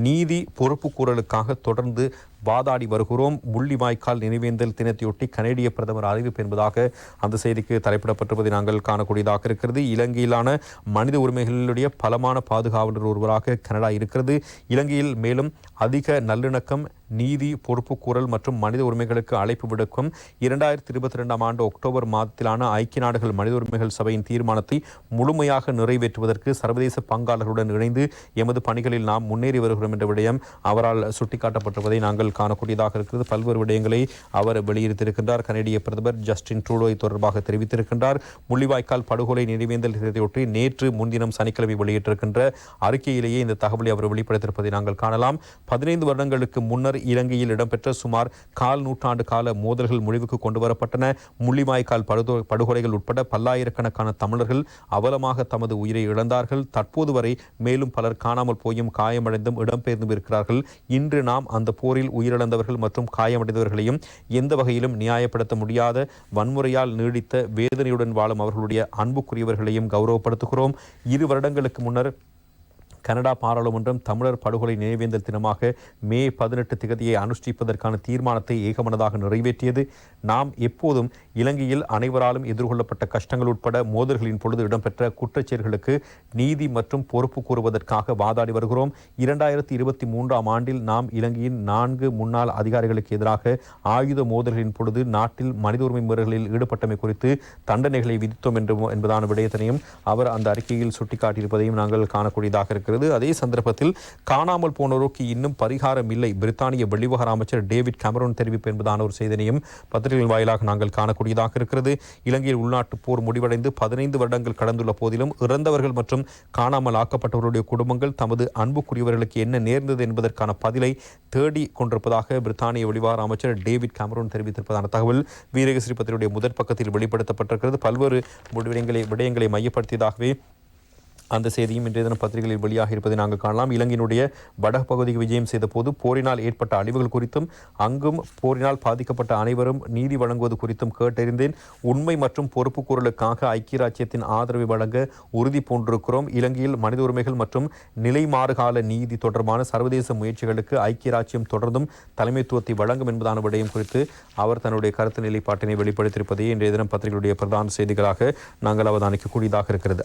நீதி பொறுப்புக்கூறலுக்காக தொடர்ந்து வாதாடி வருகிறோம். முள்ளிவாய்க்கால் நினைவேந்தல் தினத்தையொட்டி கனேடிய பிரதமர் அறிவிப்பு என்பதாக அந்த செய்திக்கு தலைப்பிடப்பட்டிருப்பதை நாங்கள் காணக்கூடியதாக இருக்கிறது. இலங்கையிலான மனித உரிமைகளுடைய பலமான பாதுகாவலர் ஒருவராக கனடா இருக்கிறது. இலங்கையில் மேலும் அதிக நல்லிணக்கம் நீதி பொறுப்புக்கூறல் மற்றும் மனித உரிமைகளுக்கு அழைப்பு விடுக்கும் இரண்டாயிரத்தி இருபத்தி ரெண்டாம் ஆண்டு அக்டோபர் மாதத்திலான ஐக்கிய நாடுகள் மனித உரிமைகள் சபையின் தீர்மானத்தை முழுமையாக நிறைவேற்றுவதற்கு சர்வதேச பங்காளர்களுடன் இணைந்து எமது பணிகளில் நாம் முன்னேறி வருகிறோம் என்ற விடயம் அவரால் சுட்டிக்காட்டப்பட்டிருப்பதை நாங்கள் காணக்கூடியதாக இருக்கிறது. பல்வேறு விடயங்களை அவர் வெளியிட்டிருக்கின்றார். கனேடிய பிரதமர் ஜஸ்டின் ட்ரூடோய் தொடர்பாக தெரிவித்திருக்கின்றார். முள்ளிவாய்க்கால் படுகொலை நினைவேந்தல் தினத்தையொட்டி நேற்று முன்தினம் சனிக்கிழமை வெளியிட்டிருக்கின்ற அறிக்கையிலேயே இந்த தகவலை அவர் வெளிப்படுத்தியிருப்பதை நாங்கள் காணலாம். பதினைந்து வருடங்களுக்கு முன்னர் இலங்கையில் இடம்பெற்ற சுமார் கால் நூற்றாண்டு கால மோதல்கள் முடிவுக்கு கொண்டுவரப்பட்டன. முள்ளிவாய்க்கால் படுகொ படுகொலைகள் உட்பட பல்லாயிரக்கணக்கான தமிழர்கள் அவலமாக தமது உயிரை இழந்தார்கள். தற்போது வரை மேலும் பலர் காணாமல் போயும் காயமடைந்தும் இடம்பெயர்ந்தும் இருக்கிறார்கள். இன்று நாம் அந்த போரில் உயிரிழந்தவர்கள் மற்றும் காயமடைந்தவர்களையும் எந்த வகையிலும் நியாயப்படுத்த முடியாத வன்முறையால் நீடித்த வேதனையுடன் வாழும் அவர்களுடைய அன்புக்குரியவர்களையும் கௌரவப்படுத்துகிறோம். இரு வருடங்களுக்கு முன்னர் கனடா பாராளுமன்றம் தமிழர் படுகொலை நினைவேந்தல் தினமாக மே பதினெட்டு திகதியை அனுஷ்டிப்பதற்கான தீர்மானத்தை ஏகமனதாக நிறைவேற்றியது. நாம் எப்போதும் இலங்கையில் அனைவராலும் எதிர்கொள்ளப்பட்ட கஷ்டங்கள் உட்பட மோதல்களின் பொழுது இடம்பெற்ற குற்றச்செயல்களுக்கு நீதி மற்றும் பொறுப்பு கூறுவதற்காக வாதாடி வருகிறோம். இரண்டாயிரத்தி இருபத்தி மூன்றாம் ஆண்டில் நாம் இலங்கையின் நான்கு முன்னாள் அதிகாரிகளுக்கு எதிராக ஆயுத மோதல்களின் பொழுது நாட்டில் மனித உரிமை மீறல்களில் ஈடுபட்டமை குறித்து தண்டனைகளை விதித்தோம் என்று என்பதான விடயத்தினையும் அவர் அந்த அறிக்கையில் சுட்டிக்காட்டியிருப்பதையும் நாங்கள் காணக்கூடியதாக இருக்கிறது அதே சந்தர்ப்பத்தில் காணாமல் போனோருக்கு இன்னும் பரிகாரம் இல்லை. பிரித்தானிய வெளிவகார அமைச்சர் டேவிட் கேமரோன் தெரிவிப்பு என்பதான ஒரு செய்தியையும் பத்திரிகைகள் வாயிலாக நாங்கள் காணக்கூடியதாக இருக்கிறது. இலங்கையில் உள்நாட்டு போர் முடிவடைந்து பதினைந்து வருடங்கள் கடந்துள்ள போதிலும் இறந்தவர்கள் மற்றும் காணாமல் ஆக்கப்பட்டவர்களுடைய குடும்பங்கள் தமது அன்புக்குரியவர்களுக்கு என்ன நேர்ந்தது என்பதற்கான பதிலை தேடி கொண்டிருப்பதாக பிரித்தானிய வெளிவார அமைச்சர் டேவிட் கேமரோன் தெரிவித்திருப்பதான தகவல் வீரகஸ்ரீ பத்திரிகையுடைய முதற் பக்கத்தில் வெளிப்படுத்தப்பட்டிருக்கிறது. பல்வேறு விடயங்களை விடயங்களை மையப்படுத்தியதாகவே அந்த செய்தியும் இன்றைய தினம் பத்திரிகைகளில் வெளியாக இருப்பதை நாங்கள் காணலாம். இலங்கையினுடைய வடபகுதிக்கு பகுதிக்கு விஜயம் செய்த போது போரினால் ஏற்பட்ட அழிவுகள் குறித்தும் அங்கும் போரினால் பாதிக்கப்பட்ட அனைவரும் நீதி வழங்குவது குறித்தும் கேட்டறிந்தேன். உண்மை மற்றும் பொறுப்புக்கூறலுக்காக ஐக்கிய ராஜ்யத்தின் ஆதரவை வழங்க உறுதி பூண்டிருக்கிறோம். இலங்கையில் மனித உரிமைகள் மற்றும் நிலைமாறுகால நீதி தொடர்பான சர்வதேச முயற்சிகளுக்கு ஐக்கிய ராஜ்யம் தொடர்ந்தும் தலைமைத்துவத்தை வழங்கும் என்பதான விடயம் குறித்து அவர் தன்னுடைய கருத்து நிலைப்பாட்டினை வெளிப்படுத்தியிருப்பதே இன்றைய தினம் பத்திரிகைகளுடைய பிரதான செய்திகளாக நாங்கள் அவதானிக்கக்கூடியதாக இருக்கிறது.